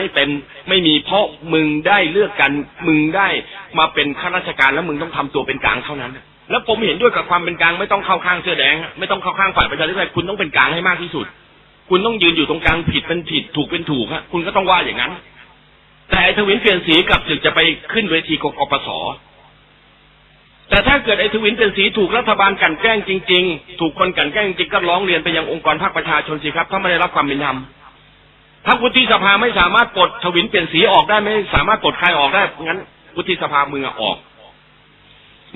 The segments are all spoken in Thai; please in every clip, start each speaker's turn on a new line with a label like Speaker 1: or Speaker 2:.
Speaker 1: ไม่เป็นไม่มีเพราะมึงได้เลือกกัน มึงได้มาเป็นข้าราชการแล้วมึงต้องทำตัวเป็นกลางเท่านั้น แล้วผมเห็นด้วยกับความเป็นกลางไม่ต้องเข้าข้างเสื้อแดง ไม่ต้องเข้าข้างฝ่ายประชาธิปไตยคุณต้องเป็นกลางให้มากที่สุด คุณต้องยืนอยู่ตรงกลางผิดเป็นผิดถูกเป็นถูกฮะคุณก็ต้องว่าอย่างนั้น แต่ไอ้ทวินเปลี่ยนสีกลับถึกจะไปขึ้นเวทีกกปสแต่ถ้าเกิดไอ้ทวินเป็นสีถูกรัฐบาลกันแกล้งจริง ๆ ถูกคนกันแกล้งจริงก็ร้องเรียนไปยังองค์กรภาคประชาชนสิครับ ถ้าไม่ได้รับความเป็นธรรม ถ้าวุฒิสภาไม่สามารถปลดทวินเปลี่ยนสีออกได้ไม่สามารถปลดใครออกได้งั้นวุฒิสภามึงอะออก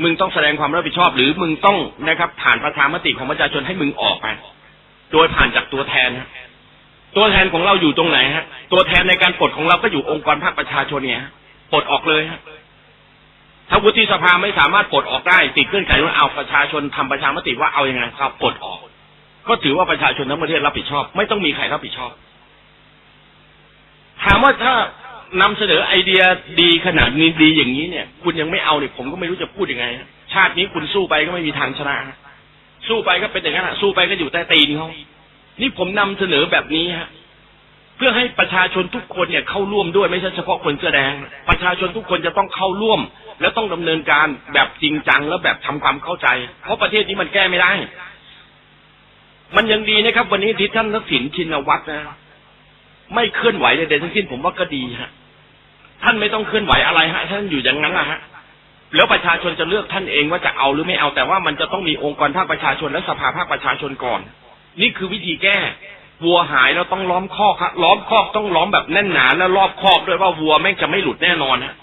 Speaker 1: มึงต้องแสดงความรับผิดชอบ หรือมึงต้องนะครับ ผ่านประชามติของประชาชนให้มึงออกไปโดยผ่านจากตัวแทนตัวแทนของเราอยู่ตรงไหนฮะ ตัวแทนในการปลดของเราก็อยู่องค์กรภาคประชาชนเนี่ยฮะปลดออกเลยฮะถ้าวุฒิสภาไม่สามารถปลดออกได้ติดเงื่อนไขว่าเอาประชาชนทำประชามติว่าเอาอยัางไงครับปลดออก ก็ถือว่าประชาชนทั้งประเทศรับผิดชอบ ไม่ต้องมีใครรับผิดชอบ ว่าถ้านำเสนอไอเดียดีขนาดนี้ดีอย่างนี้เนี่ย คุณยังไม่เอาเนี่ยผมก็ไม่รู้จะพูดยังไงชาตินี้คุณสู้ไปก็ไม่มีทางชนะสู้ไปก็เป็นอย่างนั้นสู้ไปก็อยู่ใต้ตีนเขานี่ผมนำเสนอแบบนี้ฮะเพื่อให้ประชาชนทุกคนเนี่ยเข้าร่วมด้วยไม่ใช่เฉพาะคนเสื้อแดง ประชาชนทุกคนจะต้องเข้าร่วม แล้วต้องดำเนินการแบบจริงจังแล้วแบบทำความเข้าใจ เพราะประเทศนี้มันแก้ไม่ได้ มันยังดีนะครับ วันนี้ที่ท่านทักษิณชินวัตรนะ ไม่เคลื่อนไหวใดๆทั้งสิ้นผมว่าก็ดีฮะ ท่านไม่ต้องเคลื่อนไหวอะไรฮะ ท่านอยู่อย่างนั้นนะฮะแล้วประชาชนจะเลือกท่านเองว่าจะเอาหรือไม่เอาแต่ว่ามันจะต้องมีองค์กรภาคประชาชนและสภาภาคประชาชนก่อน นี่คือวิธีแก้วัวหายแล้วต้องล้อมคอกครับล้อมคอกต้องล้อมแบบแน่นหนาและรอบคอกด้วยว่าวัวแม่งจะไม่หลุดแน่นอนฮะ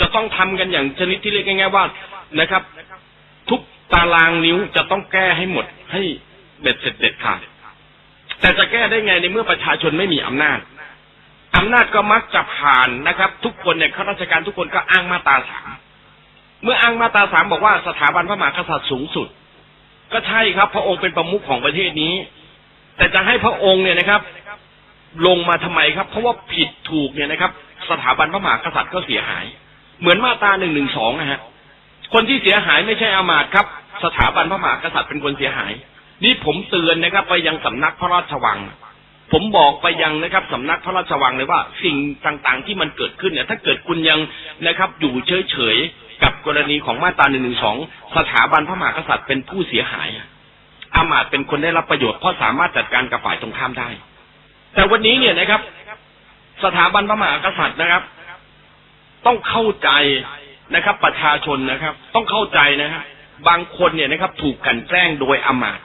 Speaker 1: จะต้องทำกันอย่างชนิดที่เรียกง่ายๆว่านะครับ ทุกตารางนิ้วจะต้องแก้ให้หมดให้เด็ดเสร็จเด็ดขาด แต่จะแก้ได้ไงในเมื่อประชาชนไม่มีอำนาจอำนาจก็มักจะผ่านนะครับ ทุกคนเนี่ยข้าราชการทุกคนก็อ้างมาตราสามเมื่ออ้างมาตราสามบอกว่าสถาบันพระมหากษัตริย์สูงสุด ก็ใช่ครับ พระองค์เป็นประมุขของประเทศนี้ แต่จะให้พระองค์เนี่ยนะครับ ลงมาทำไมครับ เพราะว่าผิดถูกเนี่ยนะครับ สถาบันพระมหากษัตริย์ก็เสียหาย เหมือนมาตราหนึ่งหนึ่งสองนะฮะคนที่เสียหายไม่ใช่อามาตครับ สถาบันพระมหากษัตริย์เป็นคนเสียหาย นี่ผมเตือนนะครับ ไปยังสำนักพระราชวัง ผมบอกไปยังนะครับสำนักพระราชวังเลยว่า สิ่งต่างๆ ที่มันเกิดขึ้นเนี่ย ถ้าเกิดคุณยังนะครับ อยู่เฉยๆกับกรณีของมาตราหนึ่งหนึ่งสองสถาบันพระมหากษัตริย์เป็นผู้เสียหายอามาตย์เป็นคนได้รับประโยชน์เพราะสามารถจัดการกับฝ่ายตรงข้ามได้ แต่วันนี้เนี่ยนะครับ สถาบันพระมหากษัตริย์นะครับ ต้องเข้าใจนะครับ ประชาชนนะครับ ต้องเข้าใจนะครับบางคนเนี่ยนะครับ ถูกกันแกล้งโดยอามาตย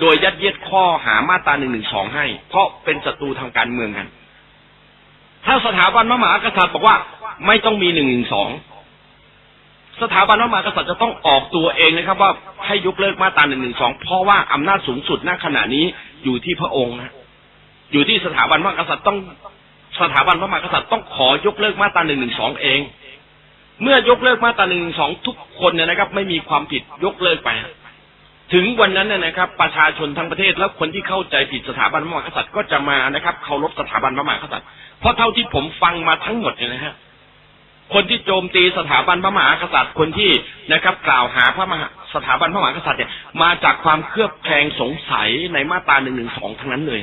Speaker 1: โดยยัดเยียดข้อหามาตราหนึ่งหนึ่งสองให้ เพราะเป็นศัตรูทางการเมืองกัน ถ้าสถาบันพระมหากษัตริย์บอกว่าไม่ต้องมีหนึ่งหนึ่งสองสถาบันพระมหากษัตริย์จะต้องออกตัวเองนะครับว่าให้ยกเลิกมาตราหนึ่งหนึ่งสองเพราะว่าอำนาจสูงสุดณขณะนี้อยู่ที่พระองค์นะอยู่ที่สถาบันพระมหากษัตริย์ต้องสถาบันพระมหากษัตริย์ต้องขอยกเลิกมาตราหนึ่งหนึ่งสองเอง เมื่อยกเลิกมาตราหนึ่งสองทุกคนเนี่ยนะครับ ไม่มีความผิดยกเลิกไป ถึงวันนั้นนะครับ ประชาชนทั้งประเทศและคนที่เข้าใจผิดสถาบันพระมหากษัตริย์ก็จะมานะครับเคารพสถาบันพระมหากษัตริย์เพราะเท่าที่ผมฟังมาทั้งหมดเนี่ยนะฮะคนที่โจมตีสถาบันพระมหากษัตริย์คนที่นะครับ กล่าวหาพระมหาสถาบันพระมหากษัตริย์เนี่ยมาจากความเครือบแคลงสงสัยในมาตราหนึ่งหนึ่งสองทั้งนั้นเลย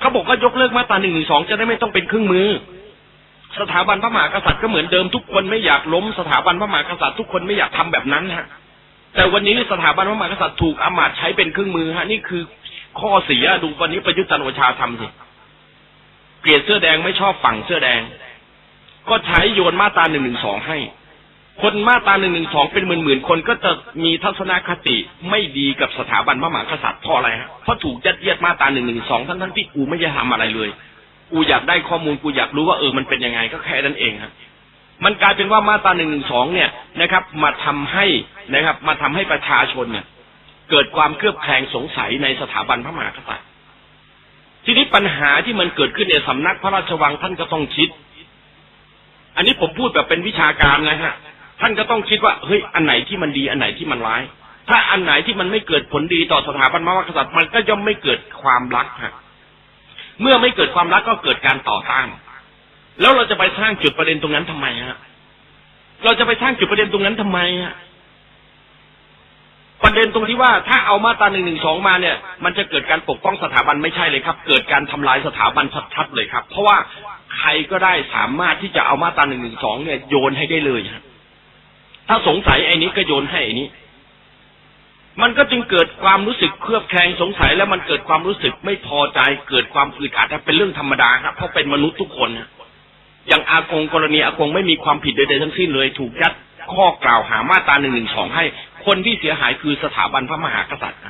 Speaker 1: เขาบอกว่ายกเลิกมาตราหนึ่งหนึ่งสองจะได้ไม่ต้องเป็นเครื่องมือ สถาบันพระมหากษัตริย์ก็เหมือนเดิมทุกคนไม่อยากล้มสถาบันพระมหากษัตริย์ทุกคนไม่อยากทำแบบนั้นฮะ แต่วันนี้สถาบันพระมหากษัตริย์ถูกอมาตย์ใช้เป็นเครื่องมือฮะนี่คือข้อเสียดูวันนี้ประยุทธ์จันโอชาทำสิเกลียดเสื้อแดงไม่ชอบฝั่งเสื้อแดง ก็ใช้โยนมาตราหนึ่งหนึ่งสองให้ คนมาตราหนึ่งหนึ่งสองเป็นหมื่นหมื่นคนก็จะมีทัศนคติไม่ดีกับสถาบันพระมหากษัตริย์เพราะอะไรฮะเพราะถูกยัดเยียดมาตราหนึ่งหนึ่งสองทั้งทั้งที่กูไม่ได้ทำอะไรเลย กูอยากได้ข้อมูลกูอยากรู้ว่าเออมันเป็นยังไงก็แค่นั้นเองครับ มันกลายเป็นว่ามาตราหนึ่งหนึ่งสองเนี่ยนะครับ มาทำให้นะครับ มาทำให้ประชาชนเนี่ย เกิดความเครือบแคลงสงสัยในสถาบันพระมหากษัตริย์ทีนี้ปัญหาที่มันเกิดขึ้นในสำนักพระราชวังท่านก็ต้องคิด อันนี้ผมพูดแบบเป็นวิชาการนะฮะ ท่านก็ต้องคิดว่าเฮ้ยอันไหนที่มันดีอันไหนที่มันร้าย ถ้าอันไหนที่มันไม่เกิดผลดีต่อสถาบันพระมหากษัตริย์มันก็ย่อมไม่เกิดความรักฮะเมื่อไม่เกิดความรักก็เกิดการต่อต้าน แล้วเราจะไปสร้างจุดประเด็นตรงนั้นทำไมฮะเราจะไปสร้างจุดประเด็นตรงนั้นทำไมฮะประเด็นตรงที่ว่าถ้าเอามาตราหนึ่งหนึ่งสองมาเนี่ย มันจะเกิดการปกป้องสถาบันไม่ใช่เลยครับ เกิดการทำลายสถาบันชัดๆเลยครับ เพราะว่าใครก็ได้สามารถที่จะเอามาตราหนึ่งหนึ่งสองเนี่ยโยนให้ได้เลยฮะถ้าสงสัยไอ้นี้ก็โยนให้ไอ้นี้ มันก็จึงเกิดความรู้สึกเครือบแคลงสงสัยแล้วมันเกิดความรู้สึกไม่พอใจ เกิดความอึดอัดเป็นเรื่องธรรมดาครับเพราะเป็นมนุษย์ทุกคนฮะ อย่างอากงกรณีอากงไม่มีความผิดใดๆทั้งสิ้นเลย ถูกยัดข้อกล่าวหามาตราหนึ่งหนึ่งสองให้ คนที่เสียหายคือสถาบันพระมหากษัตริย์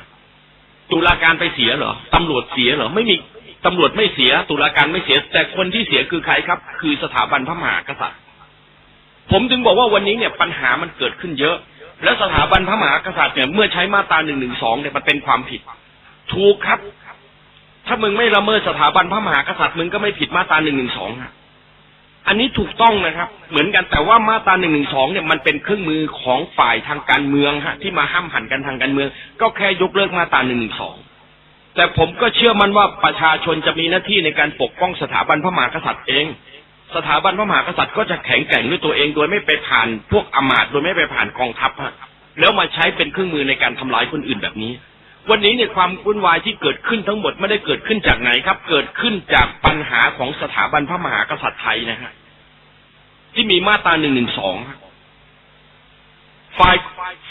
Speaker 1: ตุลาการไปเสียเหรอตำรวจเสียเหรอไม่มีตำรวจไม่เสีย ตุลาการไม่เสีย แต่คนที่เสียคือใครครับ คือสถาบันพระมหากษัตริย์ ผมถึงบอกว่าวันนี้เนี่ยปัญหามันเกิดขึ้นเยอะ และสถาบันพระมหากษัตริย์เนี่ยเมื่อใช้มาตราหนึ่งหนึ่งสองเนี่ยมันเป็นความผิด ถูกครับ ถ้ามึงไม่ละเมิดสถาบันพระมหากษัตริย์มึงก็ไม่ผิดมาตราหนึ่งหนึ่งสอง อันนี้ถูกต้องนะครับ เหมือนกันแต่ว่ามาตราหนึ่งหนึ่งสองเนี่ยมันเป็นเครื่องมือของฝ่ายทางการเมืองฮะที่มาห้ามหันกันทางการเมือง ก็แค่ยกเลิกมาตราหนึ่งหนึ่งสองแต่ผมก็เชื่อมั่นว่าประชาชนจะมีหน้าที่ในการปกป้องสถาบันพระมหากษัตริย์เอง สถาบันพระมหากษัตริย์ก็จะแข็งแกร่งด้วยตัวเองโดยไม่ไปผ่านพวกอมาตย์โดยไม่ไปผ่านกองทัพฮะแล้วมาใช้เป็นเครื่องมือในการทำลายคนอื่นแบบนี้ วันนี้เนี่ยความวุ่นวายที่เกิดขึ้นทั้งหมดไม่ได้เกิดขึ้นจากไหนครับ เกิดขึ้นจากปัญหาของสถาบันพระมหากษัตริย์ไทยนะฮะที่มีมาตราหนึ่งหนึ่งสองฝ่าย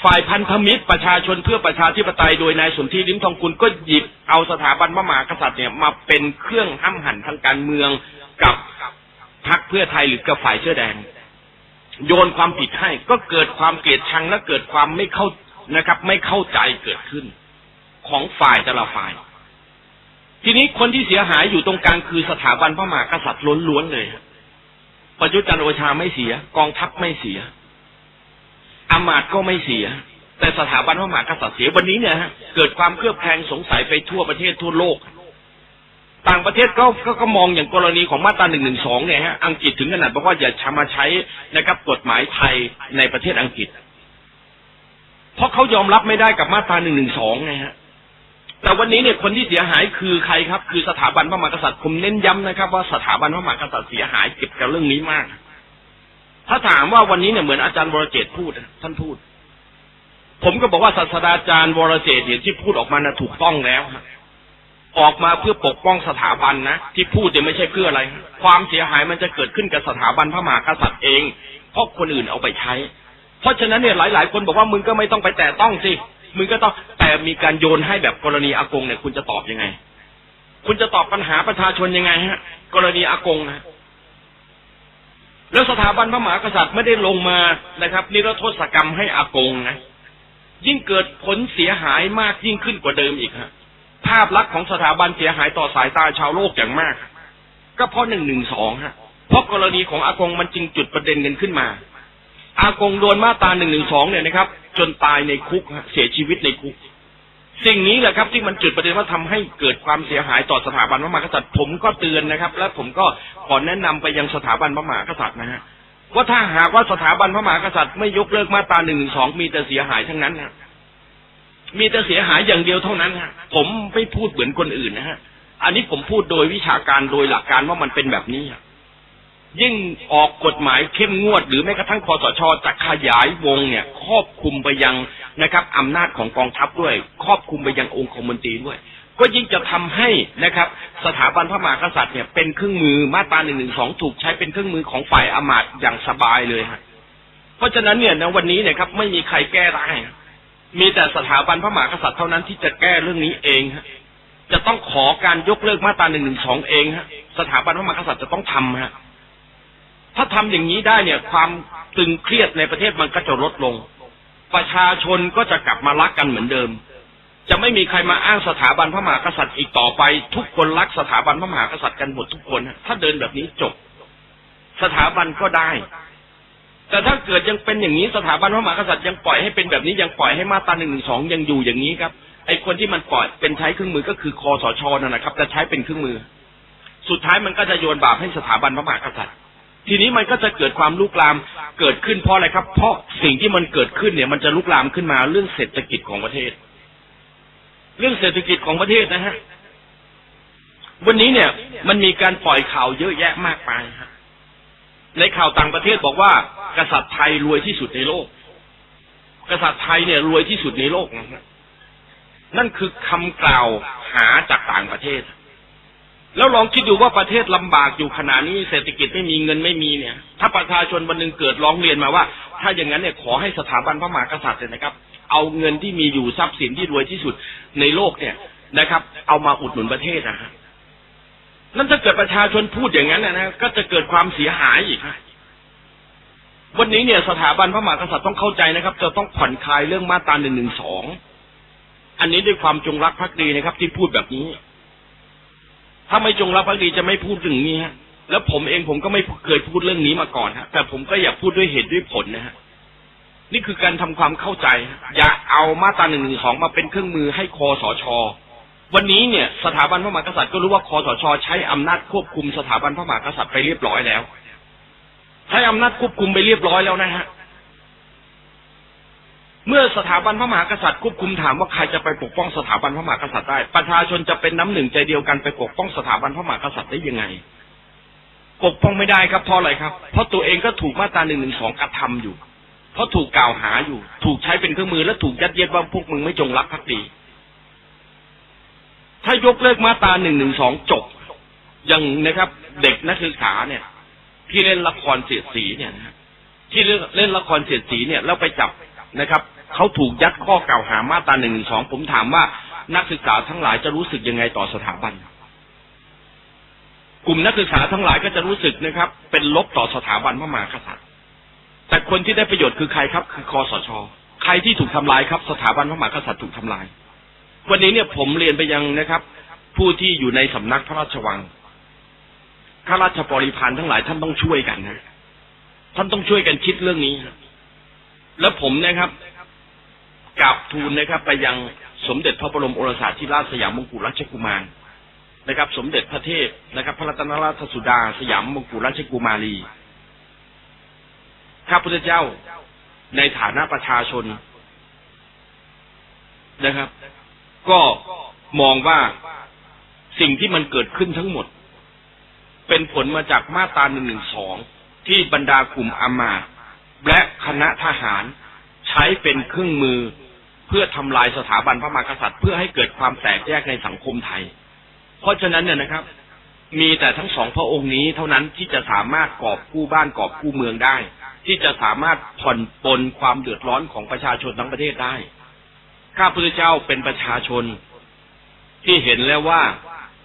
Speaker 1: ฝ่ายพันธมิตรประชาชนเพื่อประชาธิปไตยโดยนายสนธิลิ้มทองกุลก็หยิบเอาสถาบันพระมหากษัตริย์เนี่ยมาเป็นเครื่องห้ำหั่นทางการเมืองกับพรรคเพื่อไทยหรือกับฝ่ายเสื้อแดง โยนความผิดให้ก็เกิดความเกลียดชังและเกิดความไม่เข้านะครับ ไม่เข้าใจเกิดขึ้น ของฝ่ายแต่ละฝ่าย ทีนี้คนที่เสียหายอยู่ตรงกลางคือสถาบันพระมหากษัตริย์ล้วนๆเลยประยุทธ์จันทร์โอชาไม่เสีย กองทัพไม่เสียอามาตย์ก็ไม่เสีย แต่สถาบันพระมหากษัตริย์เสียวันนี้เนี่ยฮะเกิดความเครือบแคลงสงสัยไปทั่วประเทศทั่วโลก ต่างประเทศก็ก็ก็มองอย่างกรณีของมาตราหนึ่งหนึ่งสองเนี่ยฮะอังกฤษถึงขนาดบอกว่าอย่าชมาใช้นะครับกฎหมายไทยในประเทศอังกฤษ เพราะเขายอมรับไม่ได้กับมาตราหนึ่งหนึ่งสองไงฮะ แต่วันนี้เนี่ยคนที่เสียหายคือใครครับ คือสถาบันพระมหากษัตริย์ผมเน้นย้ำนะครับ ว่าสถาบันพระมหากษัตริย์เสียหายเก็บกับเรื่องนี้มาก ถ้าถามว่าวันนี้เนี่ยเหมือนอาจารย์วรเจตพูดท่านพูด ผมก็บอกว่าศาสตราจารย์วรเจตเนี่ยที่พูดออกมานะถูกต้องแล้วออกมาเพื่อปกป้องสถาบันนะที่พูดเนี่ยไม่ใช่เพื่ออะไร ความเสียหายมันจะเกิดขึ้นกับสถาบันพระมหากษัตริย์เองเพราะคนอื่นเอาไปใช้ เพราะฉะนั้นเนี่ยหลาย ๆ คนบอกว่ามึงก็ไม่ต้องไปแตะต้องสิ มึงก็ต้องแต่มีการโยนให้แบบกรณีอากงเนี่ย คุณจะตอบยังไง คุณจะตอบปัญหาประชาชนยังไงฮะ กรณีอากงนะแล้วสถาบันพระมหากษัตริย์ไม่ได้ลงมานะครับ นิรโทษกรรมให้อากงนะยิ่งเกิดผลเสียหายมากยิ่งขึ้นกว่าเดิมอีกฮะภาพลักษณ์ของสถาบันเสียหายต่อสายตาชาวโลกอย่างมาก ก็เพราะหนึ่งหนึ่งสองฮะเพราะกรณีของอากงมันจึงจุดประเด็นกันขึ้นมา อากงโดนมาตราหนึ่งหนึ่งสองเนี่ยนะครับ จนตายในคุกเสียชีวิตในคุก สิ่งนี้แหละครับ ที่มันจุดประเด็นว่าทำให้เกิดความเสียหายต่อสถาบันพระมหากษัตริย์ผมก็เตือนนะครับ และผมก็ขอแนะนำไปยังสถาบันพระมหากษัตริย์นะฮะว่าถ้าหากว่าสถาบันพระมหากษัตริย์ไม่ยกเลิกมาตราหนึ่งสองมีแต่เสียหายทั้งนั้นฮะมีแต่เสียหายอย่างเดียวเท่านั้นฮะผมไม่พูดเหมือนคนอื่นนะฮะอันนี้ผมพูดโดยวิชาการโดยหลักการว่ามันเป็นแบบนี้ฮะ ยิ่งออกกฎหมายเข้มงวด หรือแม้กระทั่งคอสชจะขยายวงเนี่ยครอบคุมไปยังนะครับอำนาจของกองทัพด้วย ครอบคุมไปยังองค์คมนตรีด้วย ก็ยิ่งจะทำให้นะครับ สถาบันพระมหากษัตริย์เนี่ยเป็นเครื่องมือมาตราหนึ่งหนึ่งสองถูกใช้เป็นเครื่องมือของฝ่ายอำมาตย์อย่างสบายเลยฮะเพราะฉะนั้นเนี่ยในวันนี้เนี่ยครับไม่มีใครแก้ได้มีแต่สถาบันพระมหากษัตริย์เท่านั้นที่จะแก้เรื่องนี้เองฮะจะต้องขอการยกเลิกมาตราหนึ่งหนึ่งสองเองฮะสถาบันพระมหากษัตริย์จะต้องทำฮะ ถ้าทำอย่างนี้ได้เนี่ย ความตึงเครียดในประเทศมันก็จะลดลง ประชาชนก็จะกลับมารักกันเหมือนเดิม จะไม่มีใครมาอ้างสถาบันพระมหากษัตริย์อีกต่อไป ทุกคนรักสถาบันพระมหากษัตริย์กันหมดทุกคนฮะถ้าเดินแบบนี้จบ สถาบันก็ได้ แต่ถ้าเกิดยังเป็นอย่างนี้สถาบันพระมหากษัตริย์ยังปล่อยให้เป็นแบบนี้ยังปล่อยให้มาตราหนึ่งหนึ่งสองยังอยู่อย่างนี้ครับไอ้คนที่มันปล่อยเป็นใช้เครื่องมือก็คือคอสชนั่นแหละครับจะใช้เป็นเครื่องมือ สุดท้ายมันก็จะโยนบาปให้สถาบันพระมหากษัตริย์ ทีนี้มันก็จะเกิดความลุกลามเกิดขึ้นเพราะอะไรครับ เพราะสิ่งที่มันเกิดขึ้นเนี่ย มันจะลุกลามขึ้นมาเรื่องเศรษฐกิจของประเทศ เรื่องเศรษฐกิจของประเทศนะฮะวันนี้เนี่ย มันมีการปล่อยข่าวเยอะแยะมากมายฮะในข่าวต่างประเทศบอกว่า กษัตริย์ไทยรวยที่สุดในโลก กษัตริย์ไทยเนี่ยรวยที่สุดในโลกนะฮะนั่นคือคำกล่าวหาจากต่างประเทศ แล้วลองคิดดูว่าประเทศลำบากอยู่ขนาดนี้เศรษฐกิจไม่มีเงินไม่มีเนี่ย ถ้าประชาชนวันหนึ่งเกิดร้องเรียนมาว่า ถ้าอย่างนั้นเนี่ยขอให้สถาบันพระมหากษัตริย์เนี่ยนะครับ เอาเงินที่มีอยู่ทรัพย์สินที่รวยที่สุดในโลกเนี่ยนะครับ เอามาอุดหนุนประเทศนะฮะนั่นถ้าเกิดประชาชนพูดอย่างนั้นนะนะก็จะเกิดความเสียหายอีกวันนี้เนี่ยสถาบันพระมหากษัตริย์ต้องเข้าใจนะครับ จะต้องผ่อนคลายเรื่องมาตราหนึ่งหนึ่งสองอันนี้ด้วยความจงรักภักดีนะครับ ที่พูดแบบนี้ ถ้าไม่จงรักภักดีจะไม่พูดถึงนี้ฮะแล้วผมเองผมก็ไม่เคยพูดเรื่องนี้มาก่อนฮะ แต่ผมก็อยากพูดด้วยเหตุด้วยผลนะฮะนี่คือการทำความเข้าใจ อย่าเอามาตราหนึ่งหนึ่งสองมาเป็นเครื่องมือให้คอสช วันนี้เนี่ย สถาบันพระมหากษัตริย์ก็รู้ว่าคอสช ใช้อำนาจควบคุมสถาบันพระมหากษัตริย์ไปเรียบร้อยแล้ว ใช้อำนาจควบคุมไปเรียบร้อยแล้วนะฮะ เมื่อสถาบันพระมหากษัตริย์ควบคุมถามว่าใครจะไปปกป้องสถาบันพระมหากษัตริย์ได้ ประชาชนจะเป็นน้ำหนึ่งใจเดียวกันไปปกป้องสถาบันพระมหากษัตริย์ได้ยังไง ปกป้องไม่ได้ครับเพราะอะไรครับ เพราะตัวเองก็ถูกมาตราหนึ่งหนึ่งสองกระทำอยู่ เพราะถูกกล่าวหาอยู่ ถูกใช้เป็นเครื่องมือและถูกยัดเยียดว่าพวกมึงไม่จงรักภักดี ถ้ายกเลิกมาตราหนึ่งหนึ่งสองจบอย่างนะครับ เด็กนักศึกษาเนี่ย ที่เล่นละครเสียดสีเนี่ยนะที่เล่นเล่นละครเสียดสีเนี่ยแล้วไปจับ นะครับเขาถูกยัดข้อกล่าวหามาตราหนึ่งหนึ่งสองผมถามว่านักศึกษาทั้งหลายจะรู้สึกยังไงต่อสถาบัน กลุ่มนักศึกษาทั้งหลายก็จะรู้สึกนะครับ เป็นลบต่อสถาบันพระมหากษัตริย์ แต่คนที่ได้ประโยชน์คือใครครับ คือคอสช ใครที่ถูกทำลายครับ สถาบันพระมหากษัตริย์ถูกทำลาย วันนี้เนี่ยผมเรียนไปยังนะครับ ผู้ที่อยู่ในสำนักพระราชวังข้าราชบริพารทั้งหลายท่านต้องช่วยกันนะท่านต้องช่วยกันคิดเรื่องนี้ แล้วผมนะครับกราบทูลนะครับ ไปยังสมเด็จพระบรมโอรสาธิราชสยามมงกุฎราชกุมารนะครับ สมเด็จพระเทพนะครับ พระรัตนราชสุดา สยามมงกุฎราชกุมารีข้าพุทธเจ้าในฐานะประชาชนนะครับ ก็มองว่าสิ่งที่มันเกิดขึ้นทั้งหมด เป็นผลมาจากมาตราหนึ่งหนึ่งสองที่บรรดากลุ่มอามาต และคณะทหารใช้เป็นเครื่องมือเพื่อทำลายสถาบันพระมหากษัตริย์ เพื่อให้เกิดความแตกแยกในสังคมไทย เพราะฉะนั้นเนี่ยนะครับ มีแต่ทั้งสองพระองค์นี้เท่านั้นที่จะสามารถกอบกู้บ้านกอบกู้เมืองได้ ที่จะสามารถผ่อนปลนความเดือดร้อนของประชาชนทั้งประเทศได้ ข้าพุทธเจ้าเป็นประชาชน ที่เห็นแล้วว่า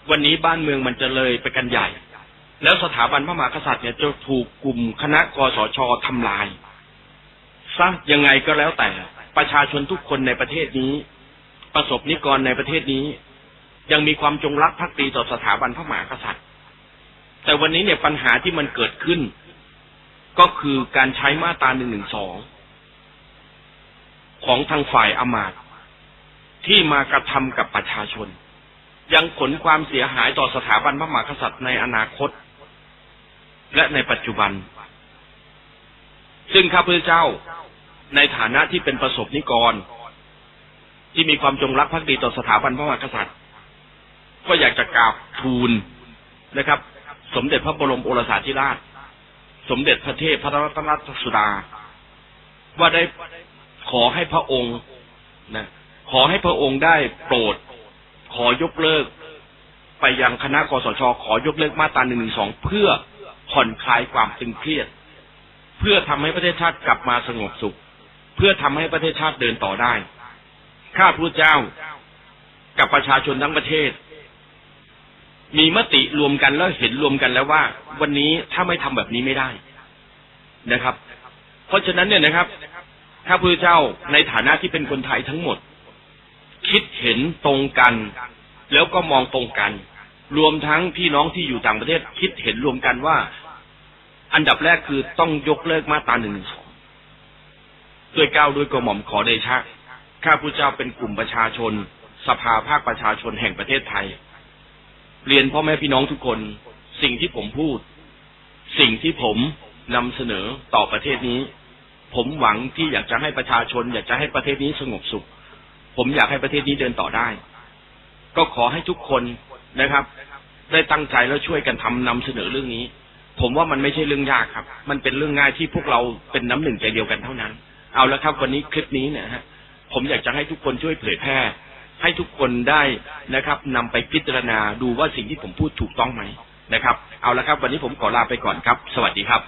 Speaker 1: วันนี้บ้านเมืองมันจะเลยไปกันใหญ่ แล้วสถาบันพระมหากษัตริย์เนี่ยจะถูกกลุ่มคณะกสชทำลาย ซะยังไงก็แล้วแต่ ประชาชนทุกคนในประเทศนี้ ประสบนิกรในประเทศนี้ ยังมีความจงรักภักดีต่อสถาบันพระมหากษัตริย์ แต่วันนี้เนี่ยปัญหาที่มันเกิดขึ้น ก็คือการใช้มาตราหนึ่งหนึ่งสองของทางฝ่ายอมาตย์ที่มากระทำกับประชาชน ยังผลความเสียหายต่อสถาบันพระมหากษัตริย์ในอนาคต และในปัจจุบัน ซึ่งข้าพเจ้า ในฐานะที่เป็นประสบนิกร ที่มีความจงรักภักดีต่อสถาบันพระมหากษัตริย์ ก็อยากจะกราบทูลนะครับ สมเด็จพระบรมโอรสาธิราช สมเด็จพระเทพพระรัตนราชสุดา ว่าได้ขอให้พระองค์นะขอให้พระองค์ได้โปรด ขอยกเลิก ไปยังคณะกสชขอยกเลิกมาตราหนึ่งหนึ่งสองเพื่อผ่อนคลายความตึงเครียด เพื่อทำให้ประเทศชาติกลับมาสงบสุข เพื่อทำให้ประเทศชาติเดินต่อได้ ข้าพระเจ้ากับประชาชนทั้งประเทศ มีมติรวมกันแล้วเห็นรวมกันแล้วว่า วันนี้ถ้าไม่ทำแบบนี้ไม่ได้นะครับ เพราะฉะนั้นเนี่ยนะครับข้าพเจ้าในฐานะที่เป็นคนไทยทั้งหมด คิดเห็นตรงกัน แล้วก็มองตรงกัน รวมทั้งพี่น้องที่อยู่ต่างประเทศ คิดเห็นรวมกันว่า อันดับแรกคือต้องยกเลิกมาตราหนึ่งสอง ด้วยก้าวด้วยกระหม่อมขอเดชะ ข้าพุทธเจ้าเป็นกลุ่มประชาชน สภาภาคประชาชนแห่งประเทศไทย เรียนพ่อแม่พี่น้องทุกคน สิ่งที่ผมพูด สิ่งที่ผมนำเสนอต่อประเทศนี้ ผมหวังที่อยากจะให้ประชาชน อยากจะให้ประเทศนี้สงบสุข ผมอยากให้ประเทศนี้เดินต่อได้ ก็ขอให้ทุกคนนะครับ ได้ตั้งใจแล้วช่วยกันทำนำเสนอเรื่องนี้ ผมว่ามันไม่ใช่เรื่องยากครับ มันเป็นเรื่องง่ายที่พวกเราเป็นน้ำหนึ่งใจเดียวกันเท่านั้น เอาละครับวันนี้คลิปนี้นะฮะผมอยากจะให้ทุกคนช่วยเผยแพร่ ให้ทุกคนได้นะครับนำไปพิจารณาดูว่าสิ่งที่ผมพูดถูกต้องไหมนะครับ เอาละครับ วันนี้ผมขอลาไปก่อนครับ สวัสดีครับ